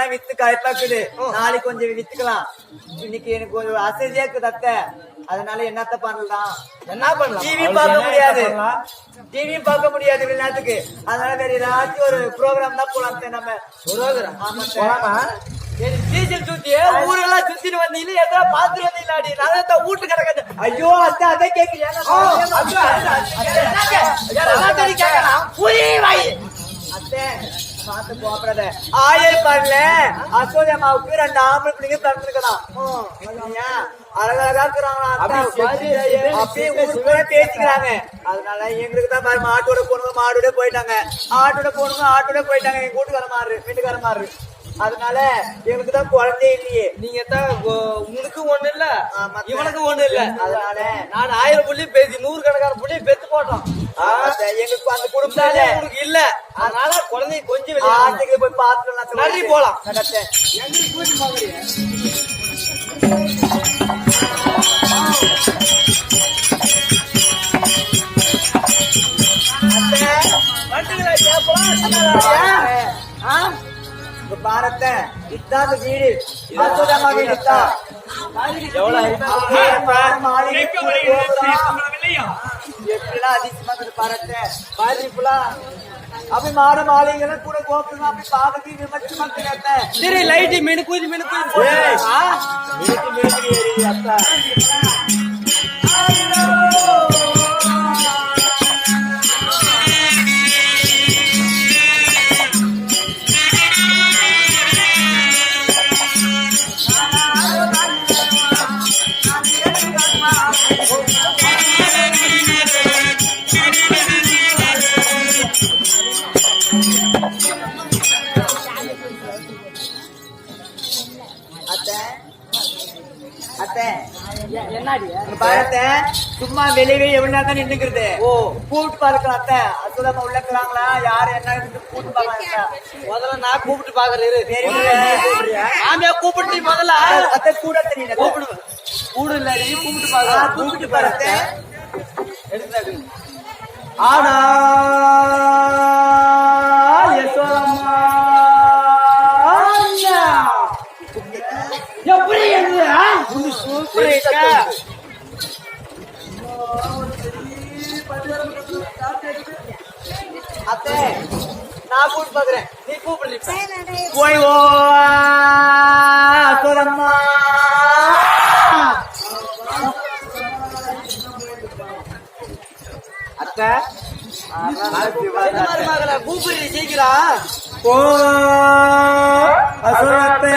எல்லாம் வித்து களைப்பாக்குது நாளைக்கு கொஞ்சம் வித்துக்கலாம். இன்னைக்கு எனக்கு கொஞ்சம் அசதியா இருக்குது அத்தை. அதனால என்னத்த பண்ணலாம்? என்ன பண்ணலாம்? டிவி பார்க்க முடியாது. டிவி பார்க்க முடியாது வெளிநாட்டுக்கு அதனால வேற ஏதாச்சும் ஒரு ப்ரோக்ராம் தான் போலாம் நம்ம. புரோகிராம் ஆமா டீசல் சுத்தி ஊரெல்லாம் சுத்திட்டு வந்தீங்களே? எதா பாத்து வந்தீங்களாடி? நான் வீட்டு கிடக்குது ஐயோ அத்தை அதான் கேக்குறியா பார்த்து போப்பறத ஆயல் பண்ணல அசோதி அம்மாவுக்கு ரெண்டு ஆம்பளை பிள்ளைங்க பிறந்திருக்கலாம் அழகழகா இருக்கிறாங்களா பேசிக்கிறாங்க. அதனால எங்களுக்கு தான் பாரு மாட்டோட போனவங்க மாடோட போயிட்டாங்க. ஆட்டோட போனவங்க ஆட்டோட போயிட்டாங்க. எங்க வீட்டுக்கார மாறு வீட்டுக்கார மாறு அதனால எங்களுக்கு தான் குழந்தையே இல்லையே. நீங்க தான் உனக்கு ஒண்ணு இல்ல. இவனுக்கு ஒண்ணு இல்ல. அதனால நான் ஆயிரம் புள்ளி பேசி நூறு கணக்கான புள்ளி பெத்து போட்டோம். எங்களுக்கு அந்த குடும்பத்தால உனக்கு இல்ல. அதனால குழந்தைய கொஞ்சம் வெளியே போய் பார்த்துக்கலாம் நன்றி, போலாம். நடத்த வண்டிகளை அந்த வீடு. அசுதமா வீடு தான் எப்படிலாம் அதிசயமா இருக்குது பாரத்த பாதிப்புலா? அப்படி மாட மாளிகைகளும் கூட கோபுரம் அப்படி பாவதி விமர்சி மக்கள் கேட்டேன் சரி லைட்? மினுக்கு மினுக்கு ஏறி அத்தை. அத்தை. பாருத்த சும்மா வெளியவே எவ்வளவு நேரம் தான் நின்னுக்கிறது. ஓ. கூட்டு பார்க்கலாம் அத்தை. அசுதமா உள்ளக்கிறாங்களா யாரு என்ன இருக்கு கூட்டு பார்க்கலாம் முதல்ல நான் கூப்பிட்டு பாக்குறேன்? மாமியா கூப்பிட்டு நீ முதல்ல. அத்தை கூட தெரியல கூப்பிடுவேன் கூடு இல்ல நீ கூப்பிட்டு ஆ, பாக்குற கூப்பிட்டு பாருத்த ஆனா அத்தை நான் கூட்டு பாக்குறேன் நீ கூப்பிடு நீ. போய் ஓ அசுரம்மா அத்தை என்ன மாதிரி மகளே, கூப்பிடு நீ சீக்கிரம். ஓ அசுரத்தே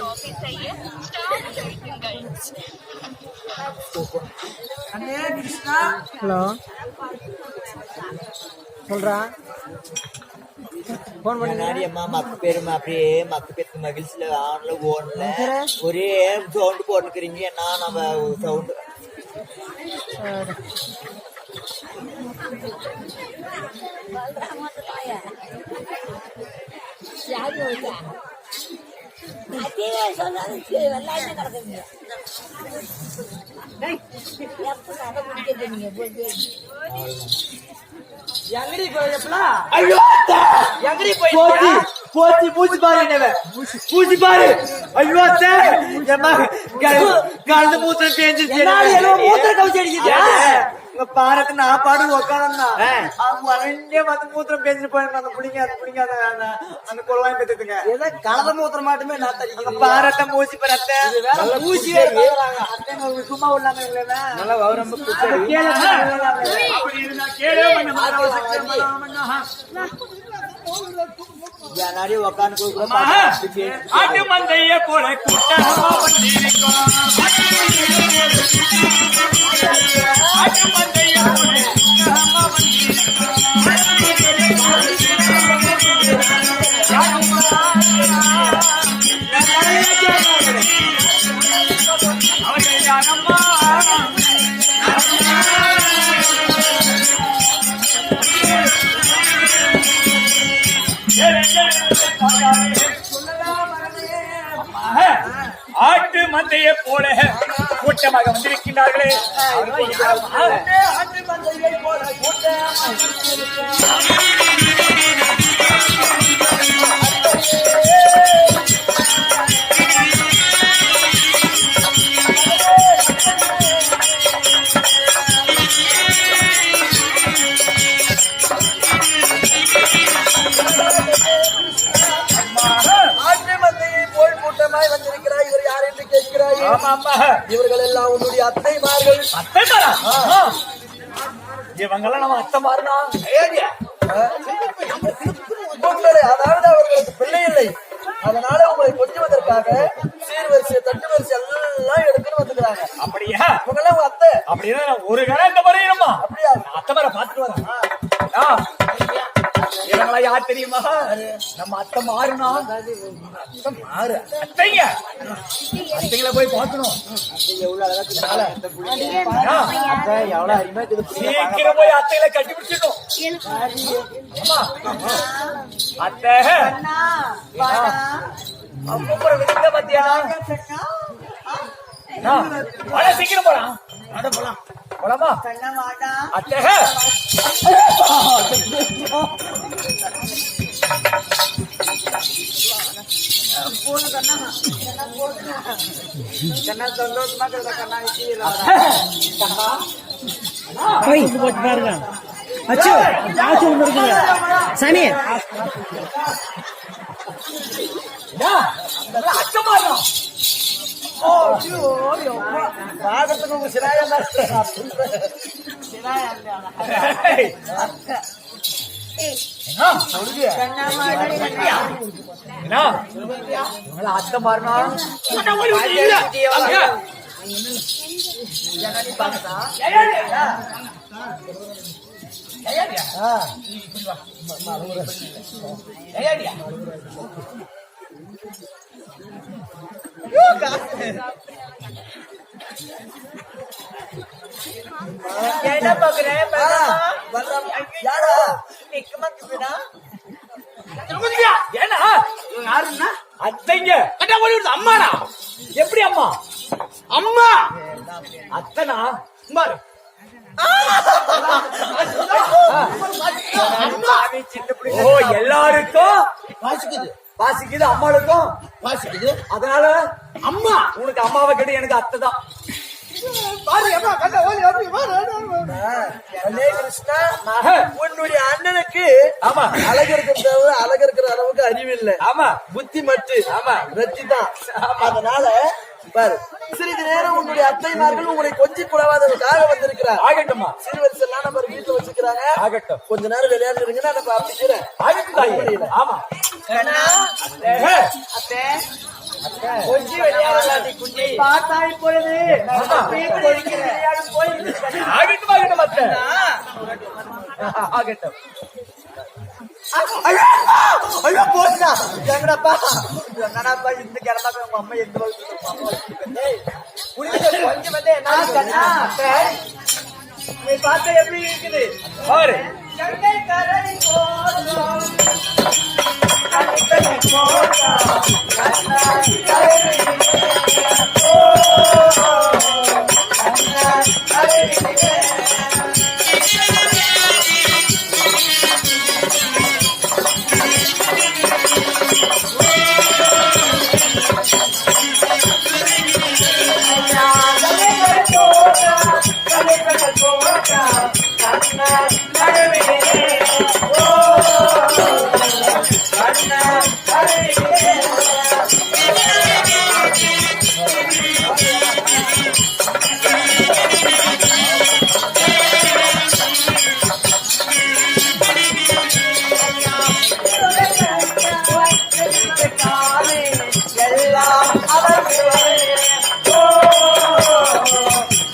காப்பி செய்ய ஸ்டார் ஹலோ. சொல்றா. போன் பண்ணி. மக்கு பெருமை அப்படியே மக்கு பெருமை மகிழ்ச்சியில ஆன்ல ஓடல. ஒரே சவுண்ட் போட்டுக்கிறீங்க என்ன நம்ம சவுண்ட் அதே சொன்னாலும் வெள்ளாயிரம் கிடக்குங்க எப்ப கதை முடிக்கிறது நீங்க போய் எங்கடி போயிருப்பா ஐயோ! எங்கடி போயிருப்பா போச்சு பூச்சி பாரு என்னவ பூச்சி பாரு ஐயோ அத்தை! ஏம்மா, கல- கலந்து மூத்திரம். ஏதோ மூத்திர கவுச்சி அடிக்குது உங்க பாரத்து நான் பாடு உக்காரன்னா அவங்க வளைஞ்சே வந்து மூத்திரம் பேஞ்சிட்டு போயிருங்க அந்த புடிங்க அந்த புடிங்க அந்த கொள்வாய் பெற்றுங்க ஏதோ கலந்த மூத்திரம் மட்டுமே நான் அந்த தடிக்குது பாரத்தை மூச்சு பரத்த வேற ஊசியே கலக்குறாங்க. அத்தை உங்களுக்கு சும்மா உள்ளாம இல்லைன்னா நல்லா வவுரம்பு குச்சடி. நிறைய உக்காந்து கூட ஆட்டு மந்தைய போல கூட்டமா வந்திருக்கோம் ஆட்டு மந்தைய போல கூட்டமா வந்திருக்கோம் மந்தையை போல கூட்டமாக வந்திருக்கின்றார்களே அவர்கள் யாரம்மா? ஆட்டு மந்தையை போல் கேட்கிறாய்? இவர்கள் எல்லாம் உன்னுடைய அத்தைமார்கள். அத்தை மாறா இவங்கெல்லாம் நம்ம அத்தை மாறினா உங்களை அதாவது அவர்களுக்கு பிள்ளை இல்லை. அதனால உங்களை கொஞ்சுவதற்காக சீர்வரிசை தட்டு வரிசை எல்லாம் எடுத்துன்னு வந்துக்கிறாங்க. அப்படியா? இவங்க எல்லாம் உங்க அத்தை. அப்படின்னா ஒரு கணம் இந்த மாதிரி அப்படியா? அத்தை மேல பாத்துட்டு வரேன். இவங்களா யார் தெரியுமா? நம்ம அத்தை மாறுனா? அத்தை மாறு. அத்தைங்க. அத்தைங்களை போய் பார்க்கணும். சீக்கிரம் போய் அத்தைகளை கட்டி பிடிச்சிடணும் அம்மா. அத்தை கூப்பிட விதிக்க பாத்தியா? சீக்கிரம் போலாம். போலாம். போலாமா? அத்தை பாருங்க அச்சு ஆச்சு ஒண்ணு இருக்குங்க. சாமி. யா, இதெல்லாம் அத்தை உங்க சிராயம் என்ன? அத்தை என்ன பாக்குறேன் யாரா நிக்கமா இருக்குதுன்னா திருமதியா, ஏன்னா இவங்க யாருன்னா அத்தைங்க அட்டா ஒளி வருது அம்மாடா எப்படி அம்மா அம்மா அத்தனா பாரு ஓ எல்லாருக்கும் வாசிக்குது வாசிக்குது அம்மாளுக்கும். வாசிக்குது. அதனால அம்மா. உனக்கு அம்மாவை கேட்டு எனக்கு அத்தை தான். உன்னுடைய அண்ணனுக்கு ஆமா. அழகு இருக்கிற அழகு இருக்கிற அளவுக்கு அறிவு இல்லை ஆமா. புத்தி மட்டு ஆமா. ரத்தி தான் அதனால பாரு. சிறிது நேரம் உன்னுடைய அத்தைமார்கள் உங்களை கொஞ்சி குழவாததுக்காக வந்திருக்கிறார். ஆகட்டும்மா சிறுவரிசை எல்லாம் நம்ம வீட்டுல வச்சுக்கிறாங்க. ஆகட்டும். கொஞ்ச நேரம் விளையாடுறீங்கன்னா நம்ம அப்படிக்கிறேன். ஆகட்டும். ஆமா. கொஞ்சி விளையாடலாட்டி குஞ்சி. ஆகட்டும் ஆகட்டும் அத்தை. ஆகட்டும். ஐயோ போச்சுடா எங்கடாப்பா என்னடாப்பா இந்த கிளம்பாக்க உங்க அம்மா எந்த கொஞ்சம் வந்து என்ன நீ பார்த்த எப்படி இருக்குது பாரு கங்கை கரை போதும் கங்கை போதும் எனக்கு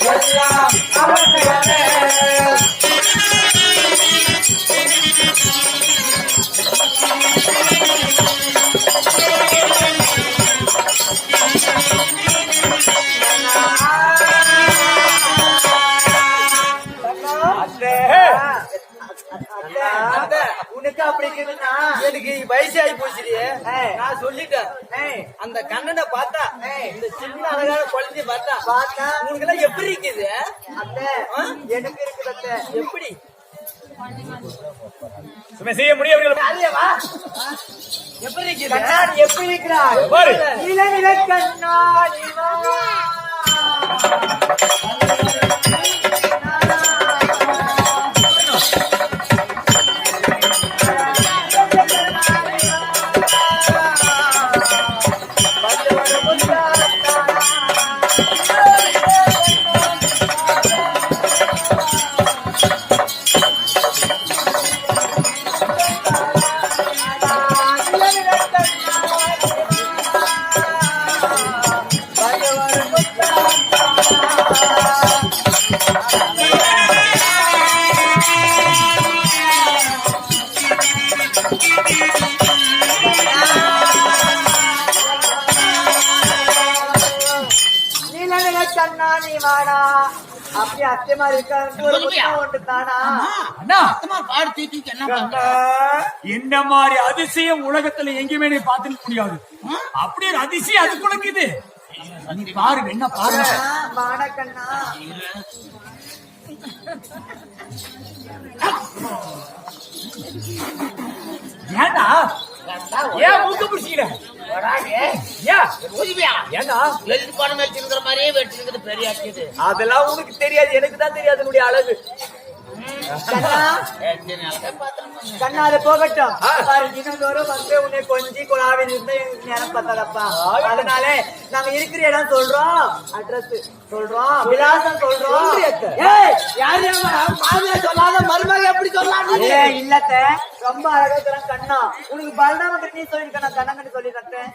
எல்லாம் அவர்களே சொல்லிட்டேன் ஏய், அந்த கண்ணனை பார்த்தா. இந்த சின்ன அழகான குழந்தைய பார்த்தா பார்த்தா. உங்களுக்கு எல்லாம் எப்படி இருக்குது? அத்தை எனக்கு இருக்குது அத்தை. எப்படி? செய்ய முடியவர்கள் எப்படி இருக்குது? கண்ணாடி எப்படி இருக்கிறாய்? பாரு. இந்த மாதிரி அதிசயம் உலகத்துல எங்கேயுமே நீ பார்த்துக்க முடியாது. அப்படி ஒரு அதிசயம் அது குழக்குது நீ பாரு என்ன பாரு. வாடா கண்ணா ஏண்டா? ஏன் மூக்க பிடிச்சிக்கிற? மாதிரியே வெட்டிருக்கிற பெரிய அதெல்லாம் உனக்கு தெரியாது எனக்கு தான் தெரியாது என்னுடைய அழகு. கண்ணா அது போகட்டும் தினந்தோறும் வந்து உன்னை கொஞ்சி குழாவில் இருந்து எனக்கு நேரம் பத்தாதப்பா அதனால நாங்க இருக்கிற இடம் சொல்றோம். அட்ரஸ் சொல்றோம். விலாசம் சொல்றோம். யாரு சொல்லாத மருமக எப்படி சொல்லலாம் இல்லத்த. ரொம்ப அழகா கண்ணா. உனக்கு பலராம நீ சொல்லிருக்க நான் கண்ணங்கன்னு சொல்லி தட்டேன்